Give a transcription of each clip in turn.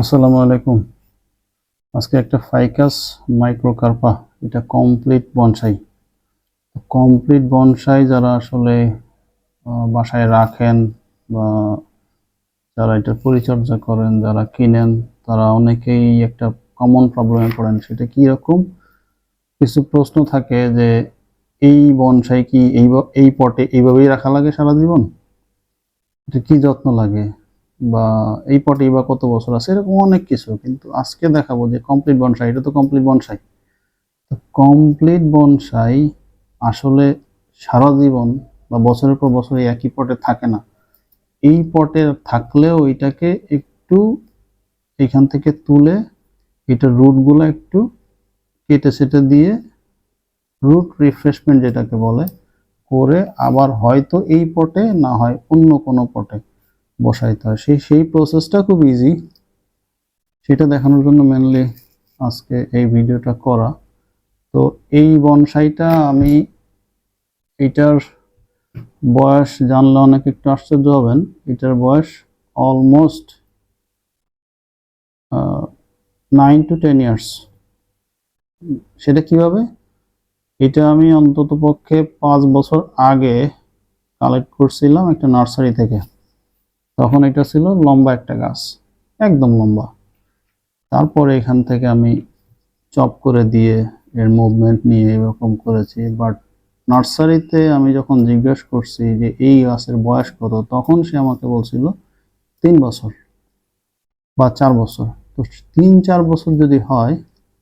আসসালামু আলাইকুম। আজকে একটা ফাইকাস মাইক্রোকার্পা, এটা কমপ্লিট বনসাই কমপ্লিট বনসাই যারা আসলে বাসায় রাখেন বা যারা এটা পরিচর্যা করেন, যারা কিনেন, তারা অনেকেই একটা কমন প্রবলেমে পড়েন, সেটা কি রকম? কিছু প্রশ্ন থাকে যে, এই বনসাই কি এই এই পটে এইভাবেই রাখা লাগে সারা জীবন? এটা কি যত্ন লাগে? বা এই পটেই বা কত বছর আছে, এরকম অনেক কিছু। কিন্তু আজকে দেখাবো যে কমপ্লিট বনসাই এটা তো কমপ্লিট বনসাই তো কমপ্লিট বনসাই আসলে সারা জীবন বা বছরের পর বছর একই পটে থাকে না। এই পটে থাকলেও এটাকে একটু এখান থেকে তুলে এটা রুটগুলো একটু কেটে সেটে দিয়ে রুট রিফ্রেশমেন্ট যেটাকে বলে, করে আবার হয়তো এই পটে না হয় অন্য কোনো পটে। বসাইতে হয়। সেই সেই প্রসেসটা খুব ইজি সেটা দেখানোর জন্য মেনলি আজকে এই ভিডিওটা করা। তো এই বনসাইটা আমি এটার বয়স জানলে অনেক একটু আশ্চর্য হবেন। এটার বয়স almost nine to ten years সেটা কীভাবে? এটা আমি অন্তত পক্ষে পাঁচ বছর আগে কালেক্ট করছিলাম একটা নার্সারি থেকে। তখন এটা ছিল লম্বা একটা গাছ, একদম লম্বা। তারপরে এখান থেকে আমি চপ করে দিয়ে এর মুভমেন্ট নিয়ে এরকম করেছি বাট নার্সারিতে আমি যখন জিজ্ঞেস করছি যে এই গাছের বয়স কত, তখন সে আমাকে বলছিল তিন বছর বা চার বছর। তো তিন চার বছর যদি হয়,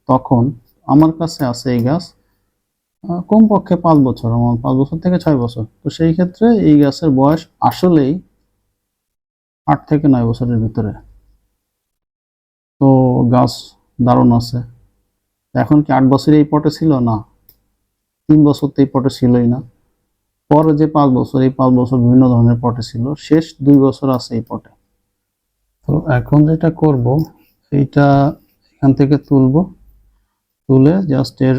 তখন আমার কাছে আছে এই গাছ কমপক্ষে পাঁচ বছর, আমার পাঁচ বছর থেকে ছয় বছর। তো সেই ক্ষেত্রে এই গাছের বয়স আসলেই আট থেকে নয় বছরের ভিতরে। তো গাছ দারুণ আছে। এখন কি আট বছর এই পটে ছিল? না। তিন বছর তো এই পটে ছিলই না। পরে যে পাঁচ বছর, এই পাঁচ বছর বিভিন্ন ধরনের পটে ছিল। শেষ দুই বছর আছে এই পটে। তো এখন যেটা করব, এইটা এখান থেকে তুলবো। তুলে জাস্ট এর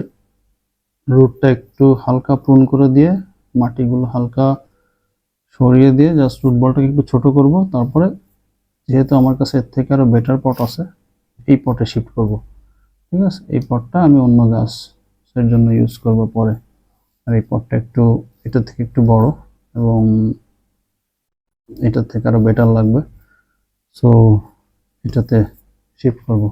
রুটটা একটু হালকা প্রুন করে দিয়ে মাটিগুলো হালকা সরিয়ে দিয়ে জাস্ট রুট বলটাকে একটু ছোট করব। তারপরে যেহেতু আমার কাছে এর থেকে আরও বেটার পট আছে, এই পটে শিফট করব। ঠিক আছে? এই পটটা আমি অন্য গাছের জন্য ইউজ করব পরে। আর এই পটটা একটু, এটা থেকে একটু বড় এবং এটার থেকে আরও বেটার লাগবে। সো এটাতে শিফট করব।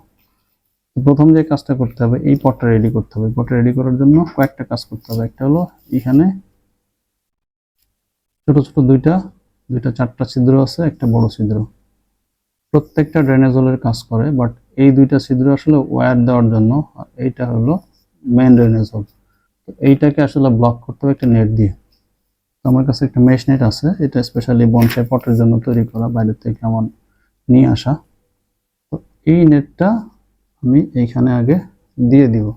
প্রথম যে কাজটা করতে হবে, এই পটটা রেডি করতে হবে। পটটা রেডি করার জন্য কয়েকটা কাজ করতে হবে। একটা হলো এখানে ছোট ছোট দুইটা দুইটা চারটা ছিদ্র আছে, একটা বড় ছিদ্র। প্রত্যেকটা ড্রেনেজ হোলের কাজ করে, বাট এই দুইটা ছিদ্র আসলে ওয়্যার দেওয়ার জন্য, আর এইটা হলো মেন ড্রেনেজ হোল তো এইটাকে আসলে ব্লক করতে হবে একটা নেট দিয়ে। তো আমার কাছে একটা মেশ নেট আছে, এটা স্পেশালি বনসাই পটের জন্য তৈরি করা বাইরে থেকে আমার নিয়ে আসা। তো এই নেটটা আমি এইখানে আগে দিয়ে দিব।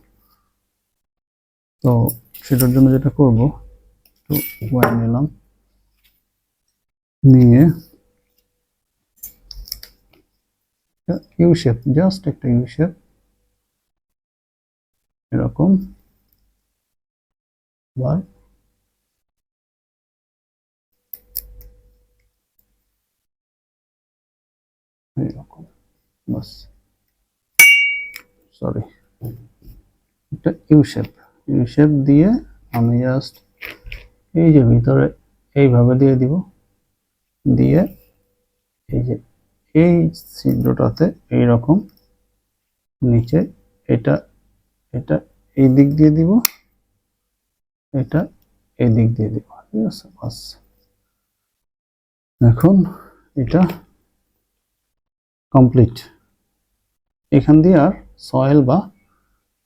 তো সেটার জন্য যেটা করব, একটু ওয়ার নিলাম। নিয়ে ইউ শেপ জাস্ট একটা ইউ শেপ এরকম আবার এরকম, বাস। সরি একটা ইউ শেপ ইউ শেপ দিয়ে আমি জাস্ট এই যে ভিতরে এইভাবে দিয়ে দিব। দিয়ে এই যে এই ছিদ্রটাতে এই রকম নিচে এটা এটা এই দিক দিয়ে দিব, এটা এই দিক দিয়ে দিব, ঠিক আছে? বাস। এখন এটা কমপ্লিট এখান দিয়ে আর সয়েল বা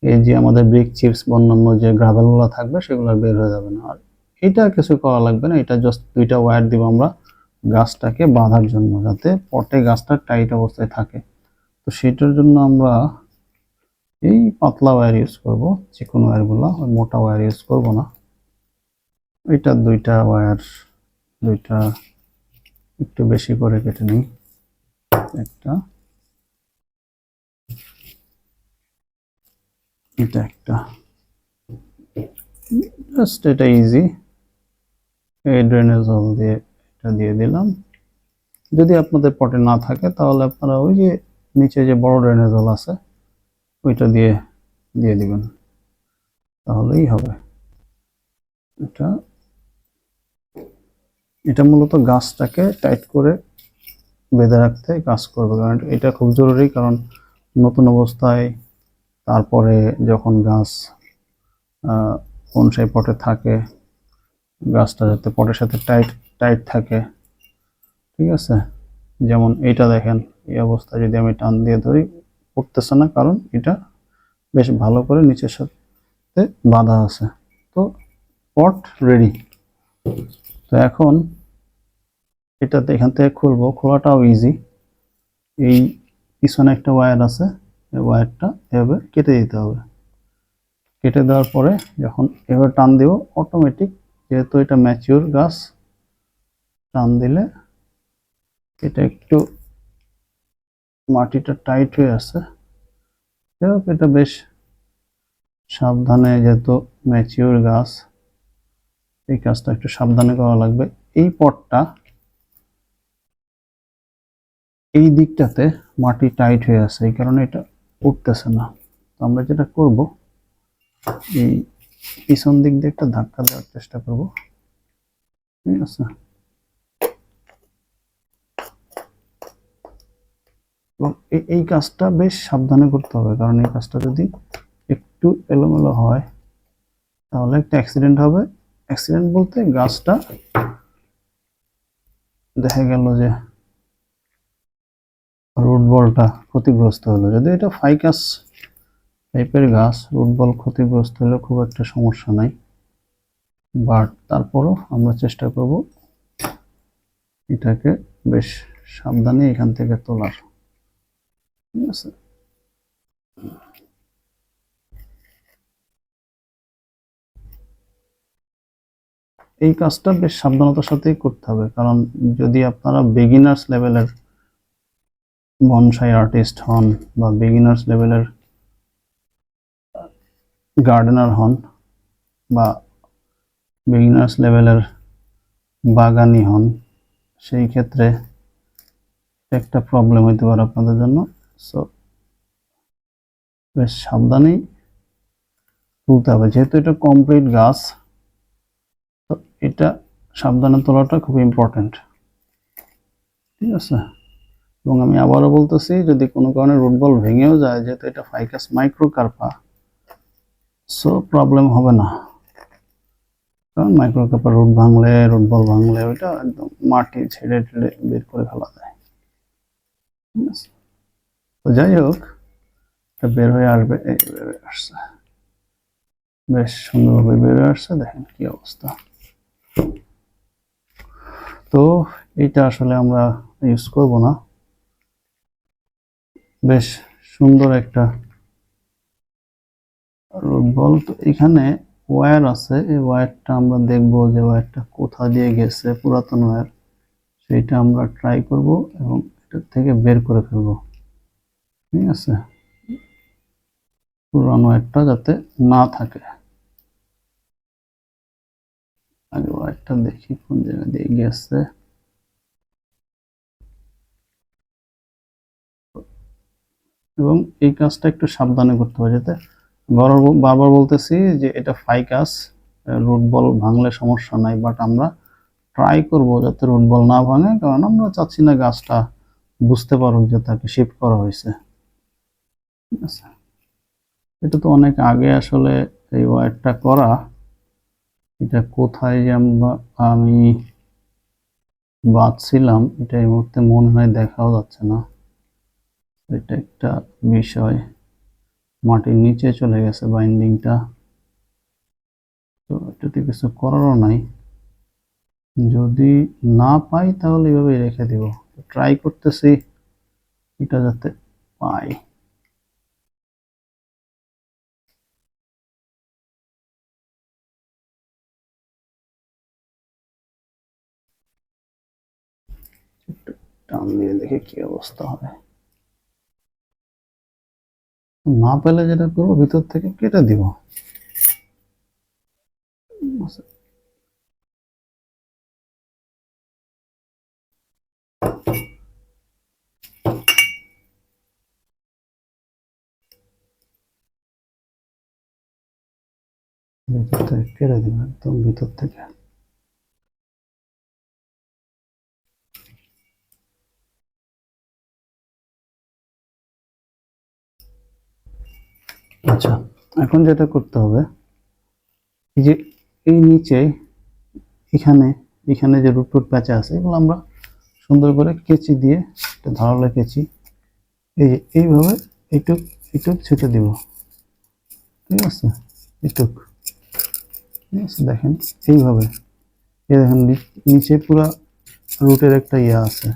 এই যে আমাদের ব্রিক চিপস অন্যান্য যে গ্রাভেলগুলো থাকবে, সেগুলো বের হয়ে যাবে না। আর এটা কিছু করা লাগবে না, এটা জাস্ট দুইটা ওয়্যার দিব আমরা। গাছটাকে বাঁধার জন্য যাতে পটে গাছটা টাইট অবস্থায় থাকে। তো সেটার জন্য আমরা এই পাতলা ওয়্যার ইউজ করব চিকন ওয়্যারগুলো মোটা ওয়্যার ইউজ করব না। এটা দুইটা ওয়্যার দুইটা একটু বেশি করে কেটে নিই। একটা, এটা একটা। জাস্ট এটা ইজি এই ড্রেনেজ হোল দিয়ে দিয়ে দিলাম। যদি আপনাদের পটে না থাকে, তাহলে আপনারা ওই যে নিচে যে বড় ড্রেনেজ হল আছে, ওইটা দিয়ে দিয়ে দিবেন। তাহলেই হবে। এটা এটা মূলত গাছটাকে টাইট করে বেঁধে রাখতে কাজ করবে। কারণ এটা খুব জরুরি, কারণ নতুন অবস্থায় তারপরে যখন গাছ কোন সেই পটে থাকে, গাছটা যাতে পটের সাথে টাইট টাইট থাকে। ঠিক আছে? যেমন এইটা দেখেন, এই অবস্থায় যদি আমি টান দিয়ে ধরি, উঠতেছে না, কারণ এটা বেশ ভালো করে নিচের সাথে বাঁধা আছে। তো পট রেডি তো এখন এটাতে এখান থেকে খুলবো। খোলাটাও ইজি এই পিছনে একটা ওয়্যার আছে। এই ওয়্যারটা এভাবে কেটে দিতে হবে। কেটে দেওয়ার পরে যখন এভাবে টান দিব অটোমেটিক যেহেতু এটা ম্যাচিওর গাছ টান দিলে এটা একটু মাটিটা টাইট হয়ে আছে। যাই হোক, এটা বেশ সাবধানে যেহেতু ম্যাচিওর গাছ, এই কাজটা একটু সাবধানে করা লাগবে। এই পটটা এই দিকটাতে মাটি টাইট হয়ে আছে, এই কারণে এটা উঠতেছে না। তো আমরা যেটা করব, এই পিছন দিক দিয়ে একটা ধাক্কা দেওয়ার চেষ্টা করব। ঠিক আছে? এবং এই কাজটা বেশ সাবধানে করতে হবে। কারণ এই কাজটা যদি একটু এলোমেলো হয়, তাহলে একটা অ্যাক্সিডেন্ট হবে। অ্যাক্সিডেন্ট বলতে গাছটা দেখা গেল যে রুট বলটা ক্ষতিগ্রস্ত হলো। যদি এটা ফাইকাস টাইপের গাছ রুট বল ক্ষতিগ্রস্ত হলে খুব একটা সমস্যা নাই। বাট তারপরও আমরা চেষ্টা করব এটাকে বেশ সাবধানে এখান থেকে তোলার। ঠিক এই কাজটা বেশ সাবধানতার সাথেই করতে হবে, কারণ যদি আপনারা বিগিনার্স লেভেলের বনসাই আর্টিস্ট হন বা বিগিনার্স লেভেলের গার্ডেনার হন বা বিগিনার্স লেভেলের বাগানি হন, সেই ক্ষেত্রে একটা প্রবলেম হইতে পারে আপনাদের জন্য। সো বেশ সাবধানেই তুলতে হবে। যেহেতু এটা কমপ্লিট গাছ তো এটা সাবধানে তোলাটা খুব ইম্পর্ট্যান্ট ঠিক আছে? এবং আমি আবারও বলতেছি, যদি কোনো কারণে রুট বল ভেঙেও যায়, যেহেতু এটা ফাইকাস মাইক্রোকার্পা সো প্রবলেম হবে না। কারণ মাইক্রোকার্পা রুট ভাঙলে রুট বল ভাঙলে ওইটা একদম মাটি ছেড়ে টেড়ে বের করে ফেলা যায়। ঠিক আছে? তো যাই হোক বের হয়ে আসবে, এই বের হয়ে আসছে। বেশ সুন্দরভাবে বের হয়ে আসছে, দেখেন কি অবস্থা। তো এইটা আসলে আমরা ইউজ করব না। বেশ সুন্দর একটা রুট বল তো এখানে ওয়্যার আছে, এই ওয়্যারটা আমরা দেখব যে ওয়্যারটা কোথা দিয়ে গেছে, পুরাতন ওয়্যার সেইটা আমরা ট্রাই করব এবং এটা থেকে বের করে ফেলব। ঠিক আছে? পুরানো একটা যাতে না থাকে। আগে ওয়্যারটা দেখি কোন জায়গা দিয়ে গেছে। এবং এই কাজটা একটু সাবধানে করতে হবে যাতে বারবার বলতেছি যে এটা ফাই কাজ রুট বল ভাঙলে সমস্যা নাই বাট আমরা ট্রাই করব যাতে রুট বল না ভাঙে, কারণ আমরা চাচ্ছি না গাছটা বুঝতে পারুক যে তাকে শিফট করা হয়েছে। আছে এটা তো অনেক আগে আসলে এই ওয়ারটা করা। এটা কোথায় আমরা, আমি বাঁধছিলাম এটা এই মুহূর্তে মনে হয় দেখাও যাচ্ছে না। এটা একটা বিষয়। মাটির নিচে চলে গেছে বাইন্ডিংটা তো এটাতে কিছু করারও নাই। যদি না পাই তাহলে এভাবে রেখে দিব। ট্রাই করতেছি। এটা যাতে পাই। একটু টান দিয়ে দেখে কি অবস্থা হবে না পেলে যেটা করব ভিতর থেকে কেটে দিব ভিতর থেকে কেটে দিব একদম ভিতর থেকে আচ্ছা এখন যেটা করতে হবে, এই যে এই নিচে, এখানে এখানে যে রুট রুট প্যাচে আছে, এগুলো আমরা সুন্দর করে কেচি দিয়ে, একটা ধারালো কেচি, এই যে এইভাবে এইটুক এইটুক ছেটে দিব। ঠিক আছে? এইটুক। ঠিক আছে, দেখেন, এইভাবে। এই দেখেন নিচে পুরা রুটের একটা ইয়ে আছে।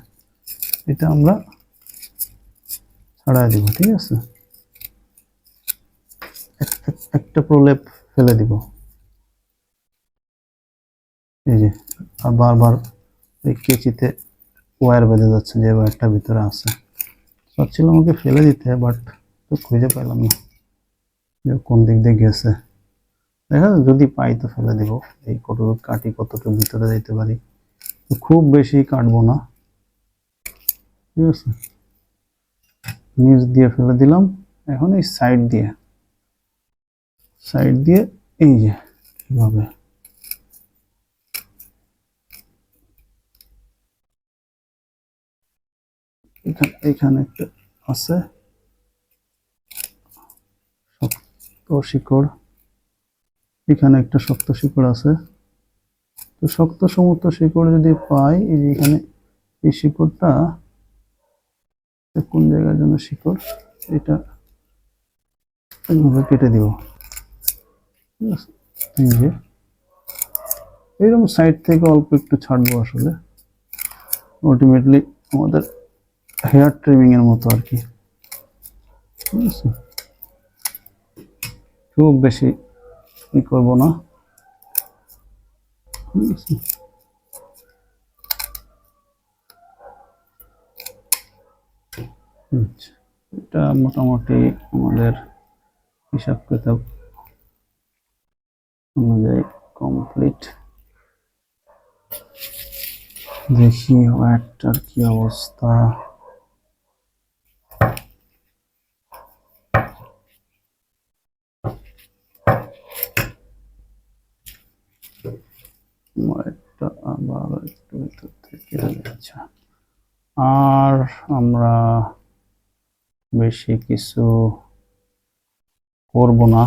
এটা আমরা ছাড়াই দিব, ঠিক আছে? একটা প্রলেপ ফেলে দিব। এই যে, আর বারবার এই কেচিতে ওয়্যার বেঁধে যাচ্ছে যে ওয়্যারটা ভিতরে আছে। চাচ্ছিলাম আমাকে ফেলে দিতে বাট তো খুঁজে পেলাম না যে কোন দিক দিয়ে গেছে। দেখা যদি পাই তো ফেলে দিব। এই কতটুকু কাটি কতটুকু ভিতরে যাইতে পারি। খুব বেশি কাটবো না। ঠিক আছে? নিচ দিয়ে ফেলে দিলাম। এখন এই সাইড দিয়ে। সাইড দিয়ে এই যে, এইভাবে। এখানে এখানে একটা আছে। শক্ত শিকড়। এখানে একটা শক্ত শিকড় আছে। তো শক্ত সমস্ত শিকড় যদি পাই, এই যে এখানে এই শিকড়টা, কোন জায়গার জন্য শিকড়? এটা কেটে দিব। এরকম সাইড থেকে অল্প একটু ছাড়বো আসলে। আলটিমেটলি আমাদের হেয়ার ট্রিমিং এর মতো আর কি। খুব বেশি ই করব না। আচ্ছা এটা মোটামুটি আমাদের হিসাব কিতাব অনুযায়ী কমপ্লিট দেখি ওয়ারটার কি অবস্থা। আবার একটু ভিতর থেকে যাচ্ছে। আর আমরা বেশি কিছু করব না।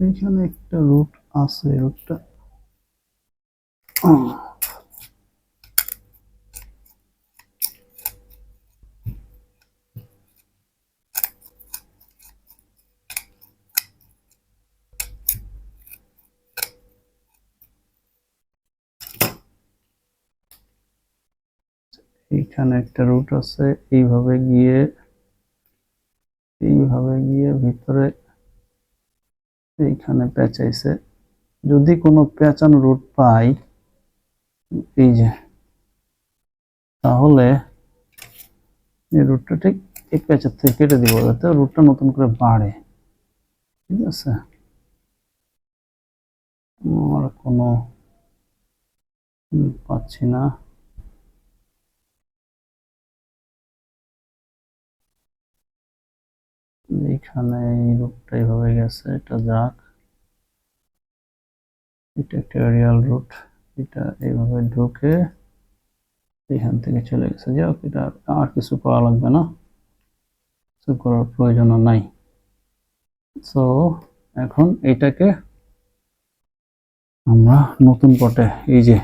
এখানে একটা রুট আছে রুটটা এইখানে একটা রুট আছে এইভাবে গিয়ে এইভাবে গিয়ে ভিতরে এইখানে পেঁচাইছে। যদি কোনো পেঁচানো রুট পাই, এই যে, তাহলে এই রুটটা ঠিক এই পেঁচার থেকে কেটে দিব, যাতে রুটটা নতুন করে বাড়ে। ঠিক আছে? আর কোনো পাচ্ছি না। এইখানে এই রুটটা এইভাবে গেছে, এটা যাক। এটা একটা রিয়াল রুট এটা এইভাবে ঢুকে এখান থেকে চলে গেছে। যাক এটা আর কিছু করা লাগবে না। কিছু করার প্রয়োজন নাই। সো এখন এটাকে আমরা নতুন পটে এই যে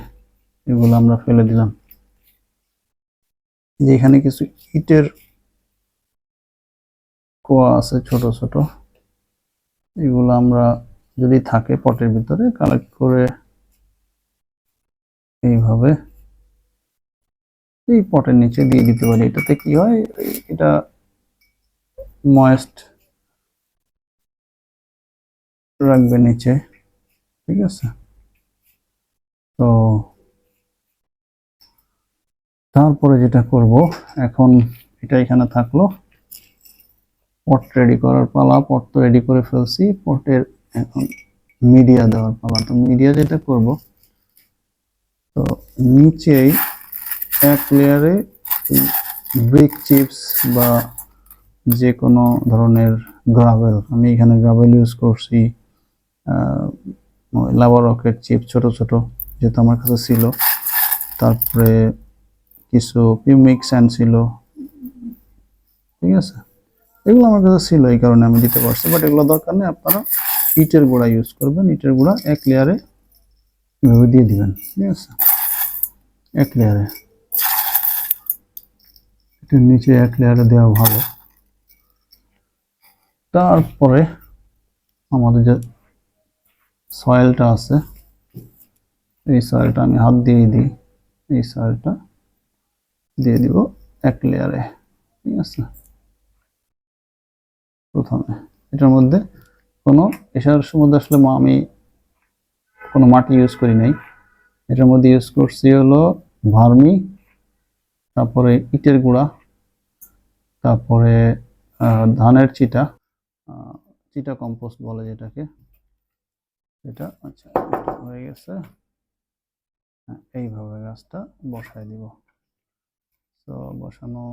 এগুলো আমরা ফেলে দিলাম। যে এখানে কিছু ইটের কোয়া আছে ছোট ছোট। এগুলো আমরা যদি থাকে পটের ভিতরে কালেক্ট করে এইভাবে এই পটের নিচে দিয়ে দিতে পারি। এটাতে কি হয়? এটা ময়েস্ট রাখবে নিচে, ঠিক আছে? তো তারপরে যেটা করব, এখন এটা এখানে থাকল। পট রেডি করার পালা, পট তো রেডি করে ফেলছি, পটের এখন মিডিয়া দেওয়ার পালা। তো মিডিয়া যেটা করব, তো নিচেই এক লেয়ারে ব্রিক চিপস বা যে কোনো ধরনের গ্রাভেল আমি এখানে গ্রাভেল ইউজ করছি লাভার রকেট চিপ ছোট ছোট, যেহেতু আমার কাছে ছিল। তারপরে কিছু পিউমিক স্যান্ড ছিল। ঠিক আছে? এগুলো আমার কাছে ছিল এই কারণে আমি দিতে পারছি বাট এগুলো দরকার নেই, আপনারা ইটের গুঁড়া ইউজ করবেন, ইটের গুঁড়া এক লেয়ারে এভাবে দিয়ে দিবেন, ঠিক আছে? এক লেয়ারে এটার নিচে এক লেয়ারে দেওয়া ভালো। তারপরে আমাদের যে সয়েলটা আছে, এই সয়েলটা আমি হাত দিয়ে দিই, এই সয়েলটা দিয়ে দিব এক লেয়ারে ঠিক আছে? প্রথমে। এটার মধ্যে কোনো এটার মধ্যে আসলে আমি কোনো মাটি ইউজ করি নাই। এটার মধ্যে ইউজ করছি হলো ভার্মি তারপরে ইটের গুঁড়া তারপরে ধানের চিটা চিটা কম্পোস্ট বলে যেটাকে। এটা আচ্ছা হয়ে গেছে। হ্যাঁ, এইভাবে গাছটা বসায় দিব। তো বসানো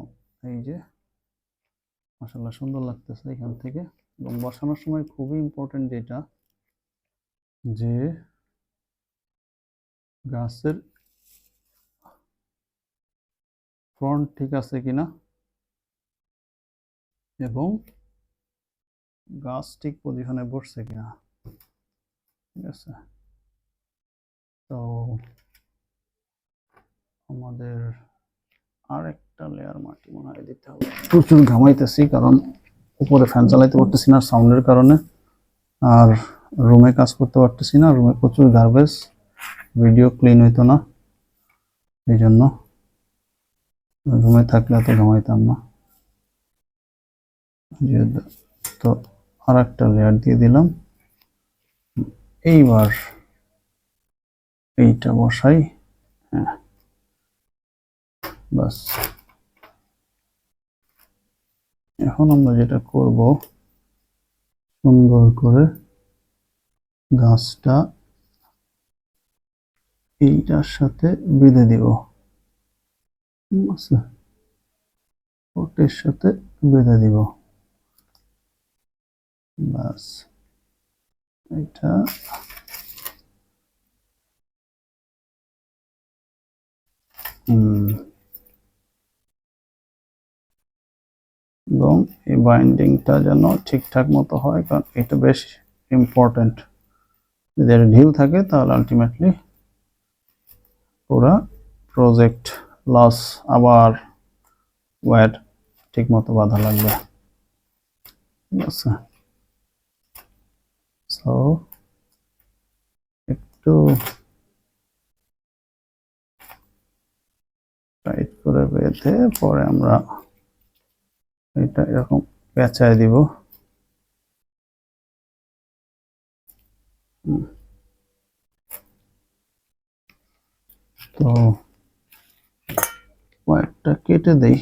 এই যে মাসাল্লাহ সুন্দর লাগতেছে এখান থেকে। এবং বসানোর সময় খুবই ইম্পর্টেন্ট যেটা যে গাছের ফ্রন্ট ঠিক আছে কিনা এবং গাছ ঠিক পজিশনে বসছে কিনা। ঠিক আছে? তো আমাদের আরেকটা লেয়ার মাটি মনে হয় দিতে হবে। প্রচুর ঘামাইতেছি, কারণ উপরে ফ্যান চালাইতে পারতেছি না সাউন্ডের কারণে। আর রুমে কাজ করতে পারতেছি না রুমে প্রচুর গার্বেজ ভিডিও ক্লিন হইতো না। এই জন্য রুমে থাকলে এত ঘামাইতাম না। তো আর একটা লেয়ার দিয়ে দিলাম। এইবার এইটা বসাই। হ্যাঁ। বাস এখন আমরা যেটা করব, সুন্দর করে গাছটা এইটার সাথে বেঁধে দিব। ঠিক আছে? ওটের সাথে বেঁধে দিব। বাস এটা হুম। এবং এই বাইন্ডিংটা যেন ঠিকঠাক মতো হয়, কারণ এটা বেশ ইম্পর্ট্যান্ট যদি এটা ঢিল থাকে, তাহলে আলটিমেটলি পুরা প্রজেক্ট লস আবার ওয়ার ঠিক মতো বাঁধা লাগবে। ঠিক আছে? সো একটু টাইট করে বেঁধে পরে আমরা এটা এরকম পেঁচায় দিব। তো কয়েকটা কেটে দেই।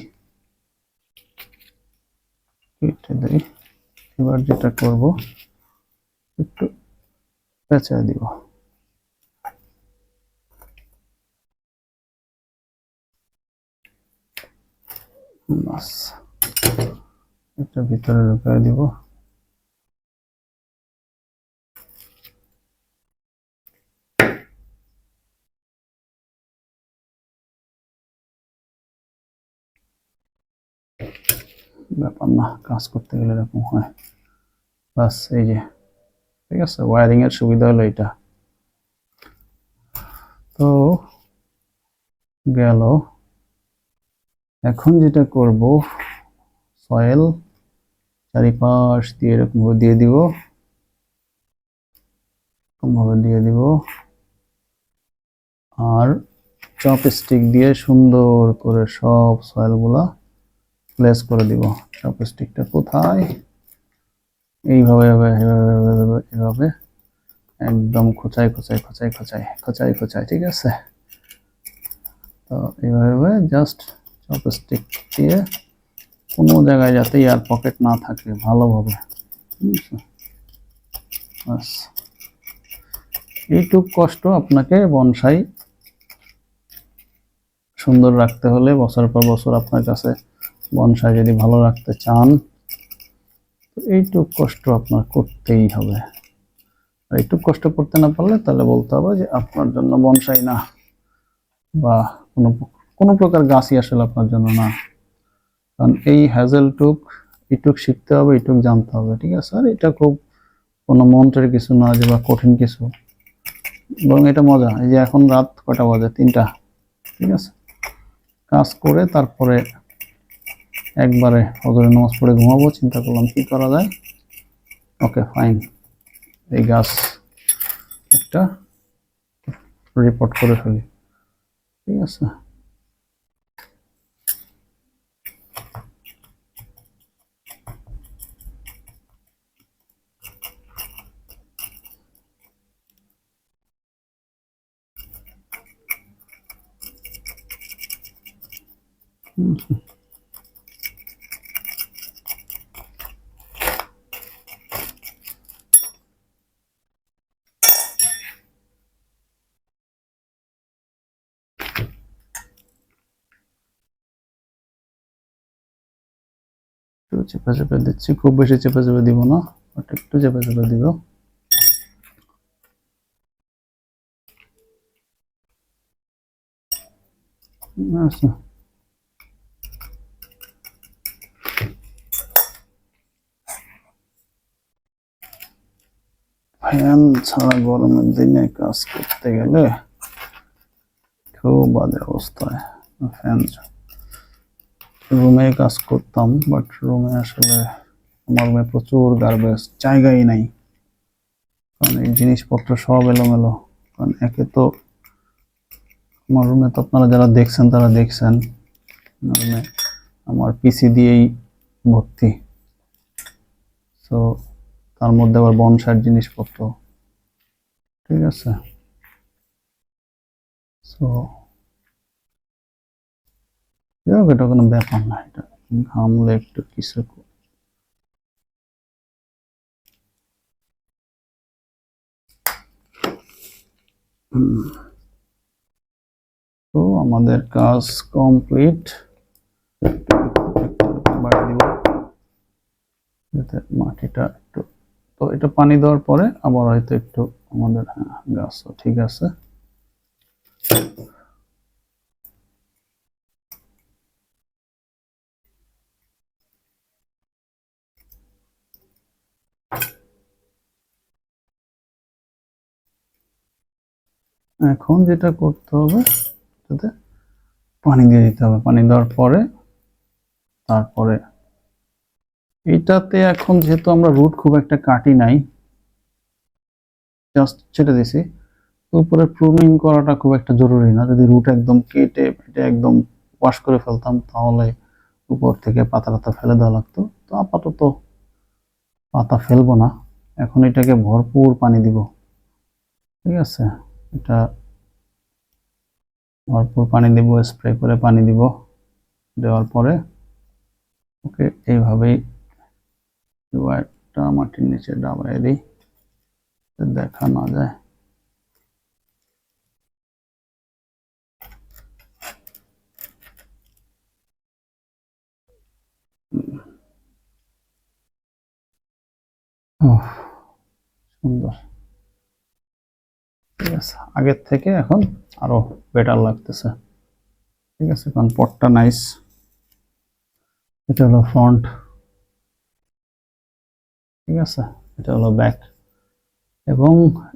কেটে দেই। এবার যেটা করব, একটু পেঁচায় দিব। বাস। এটা ভিতরে ঢুকাই দিব। ব্যাপার না, কাজ করতে গেলে এরকম হয়। বাস, এই যে, ঠিক আছে ওয়ারিং এর সুবিধা হলো এটা। তো, গেল। এখন যেটা করব সয়েল চারিপাশ দিয়ে এরকম ভাবে দিয়ে দিব। এরকম ভাবে দিয়ে দিব। আর চপ স্টিক দিয়ে সুন্দর করে সব সয়েলগুলা প্লেস করে দিব। চপ স্টিকটা কোথায়? এইভাবে এভাবে এভাবে একদম খোঁচাই খোঁচাই খোঁচাই খোঁচাই খোঁচাই খোঁচাই ঠিক আছে? তো এইভাবে জাস্ট চপ স্টিক দিয়ে কোনো জায়গায় যাতে এয়ার পকেট না থাকে ভালোভাবে এইটুক কষ্ট আপনাকে বনসাই সুন্দর রাখতে হলে বছর পর বছর আপনার কাছে বনসাই যদি ভালো রাখতে চান এইটুক কষ্ট আপনার করতেই হবে। আর এইটুক কষ্ট করতে না পারলে তাহলে বলতে হবে যে আপনার জন্য বনসাই না, বা কোনো কোনো প্রকার গাছই আসলে আপনার জন্য না। কারণ এই হ্যাজেলটুক এইটুক শিখতে হবে এইটুক জানতে হবে, ঠিক আছে? আর এটা খুব কোনো মন্ত্রের কিছু না, যে বা কঠিন কিছু। বরং এটা মজা, এই যে এখন রাত কটা বাজে? তিনটা, ঠিক আছে? কাজ করে তারপরে একবারে হজরে নামাজ পড়ে ঘুমাবো, চিন্তা করলাম কি করা যায়? ওকে ফাইন এই গাছ একটা রিপোর্ট করে ফেলি, ঠিক আছে? একটু চেপে চেপে দিচ্ছি, খুব বেশি চেপে চেপে দিব না, বাট একটু চেপে চেপে দিব। আচ্ছা। ফ্যান ছাড়া গরমের দিনে কাজ করতে গেলে খুব বাজে অবস্থায় ফ্যান রুমে কাজ করতাম বাট রুমে আসলে আমার রুমে প্রচুর গার্বেজ জায়গাই নাই। কারণ এই জিনিসপত্র সব এলোমেলো, কারণ একে তো আমার রুমে তো আপনারা যারা দেখছেন, তারা দেখছেন। আমার পিসি দিয়েই ভর্তি। সো তার মধ্যে আবার বনসার জিনিসপত্র। ঠিক আছে? সো যাই হোক, এটা কোনো ব্যাপার না এটা ঘামলে একটু কিছু তো আমাদের কাজ কমপ্লিট। বাড়ি দিব। যাতে মাটিটা একটু তো এটা পানি দেওয়ার পরে আবার হয়তো একটু আমাদের হ্যাঁ গাছও ঠিক আছে। এখন যেটা করতে হবে পানি দিয়ে দিতে হবে। পানি দেওয়ার পরে, তারপরে এইটাতে এখন যেহেতু আমরা রুট খুব একটা কাটি নাই জাস্ট ছেড়ে দিছি উপরে প্রুনিং করাটা খুব একটা জরুরি না। যদি রুট একদম কেটে এটা একদম ওয়াশ করে ফেলতাম, তাহলে উপর থেকে পাতা টাতা ফেলে দেওয়া লাগতো। তো আপাতত পাতা ফেলব না। এখন এটাকে ভরপুর পানি দিব। ঠিক আছে? এটা ভরপুর পানি দিব স্প্রে করে পানি দিব দেওয়ার পরে। ওকে, এইভাবেই ওয়ারটা মাটির নিচে ডাবাই দিই দেখা না যায়। সুন্দর। ঠিক আছে আগের থেকে এখন আরও বেটার লাগতেছে। ঠিক আছে, কারণ পটটা নাইস এটা হলো ফ্রন্ট ঠিক আছে? এটা হলো ব্যাক এবং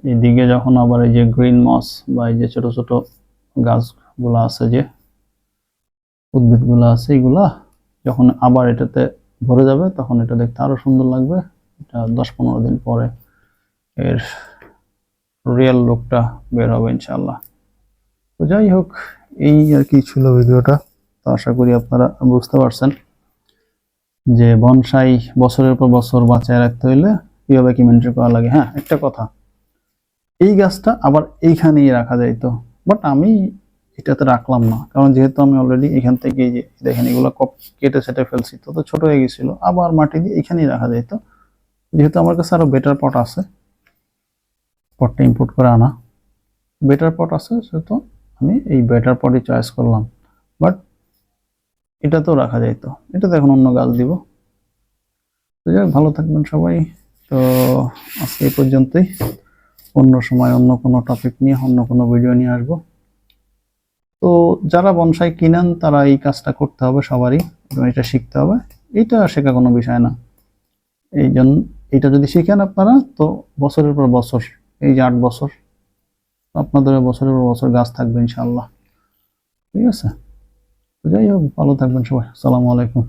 এইদিকে যখন আবার এই যে গ্রিন মস বা এই যে ছোট ছোট গাছগুলো আছে যে, উদ্ভিদগুলো আছে, এগুলা যখন আবার এটাতে ভরে যাবে, তখন এটা দেখতে আরও সুন্দর লাগবে। এটা দশ পনেরো দিন পরে এর রিয়েল লুকটা বের হবে ইনশাল্লাহ তো যাই হোক, এই আর কি ছিল ভিডিওটা। তো আশা করি আপনারা বুঝতে পারছেন। যে বনসাই বছরের পর বছর বাঁচায় রাখতে হইলে কীভাবে কি মেনটেন করা লাগে? হ্যাঁ একটা কথা। এই গাছটা আবার এইখানেই রাখা যাইতো। বাট আমি এটাতে রাখলাম না। কারণ যেহেতু আমি অলরেডি এখান থেকে যে দেখেন এগুলো কপ কেটে সেটে ফেলছি, তো তো ছোট হয়ে গেছিল। আবার মাটি দিয়ে এখানেই রাখা যাইতো। যেহেতু আমার কাছে আরও বেটার পট আছে পটটা ইম্পোর্ট করে আনা। বেটার পট আছে, সেহেতু আমি এই বেটার পটই চয়েস করলাম। বাট এটাতেও রাখা যাইতো। এটাতে এখন অন্য গাছ দিব। তো যাই ভালো থাকবেন সবাই। তো আজকে এই পর্যন্তই। অন্য সময় অন্য কোনো টপিক নিয়ে, অন্য কোনো ভিডিও নিয়ে আসব। তো যারা বনসাই কিনেন, তারা এই কাজটা করতে হবে সবারই, এবং এটা শিখতে হবে। এটা শেখা কোনো বিষয় না। এই জন্য এটা যদি শিখেন আপনারা, তো বছরের পর বছর, এই যে আট বছর, আপনাদের বছরের পর বছর গাছ থাকবে ইনশাল্লাহ ঠিক আছে? তো যাই হোক ভালো থাকবেন সবাই। আসসালামু আলাইকুম।